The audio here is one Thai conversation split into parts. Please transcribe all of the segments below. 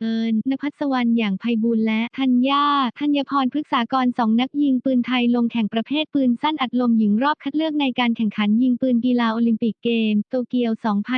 เอิญนภัสวรรณอย่างไพบูลและธัญญาธัญพรพฤกษากรสองนักยิงปืนไทยลงแข่งประเภทปืนสั้นอัดลมหญิงรอบคัดเลือกในการแข่งขันยิงปืนกีฬาโอลิมปิกเกม โตเกียว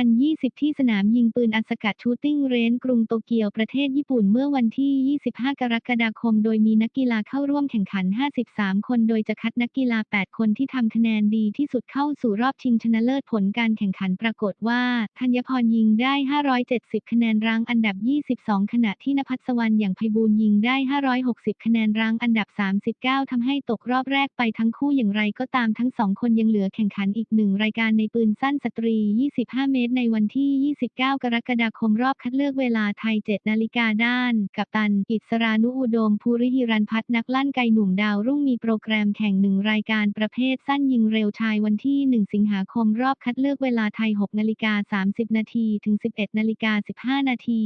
2020 ที่สนามยิงปืนอัสกัดชูตติ้งเรนจ์กรุงโตเกียวประเทศญี่ปุ่นเมื่อวันที่ 25 กรกฎาคม โดยมีนักกีฬาเข้าร่วมแข่งขัน 53 คน โดยจะคัดนักกีฬา 8 คนที่ทำคะแนนดีที่สุดเข้าสู่รอบชิงชนะเลิศผลการแข่งขันปรากฏว่าธัญพรยิงได้ 570 คะแนนรั้งอันดับ 22ขณะที่นภัสวรรณอย่างไพบูลยิงได้ 560 คะแนนรั้งอันดับ 39 ทำให้ตกรอบแรกไปทั้งคู่อย่างไรก็ตามทั้งสองคนยังเหลือแข่งขันอีกหนึ่งรายการในปืนสั้นสตรี 25 เมตร ในวันที่ 29 กรกฎาคมรอบคัดเลือกเวลาไทย 7 นาฬิกาด้าน กับตัน อิสรานุอุดมภูริหิรันพัฒน์นักลั่นไกหนุ่มดาวรุ่งมีโปรแกรมแข่งหนึ่งรายการประเภทสั้นยิงเร็วชายวันที่ 1 สิงหาคมรอบคัดเลือกเวลาไทย 6 นาฬิกา 30 นาทีถึง 11 นาฬิกา 15 นาที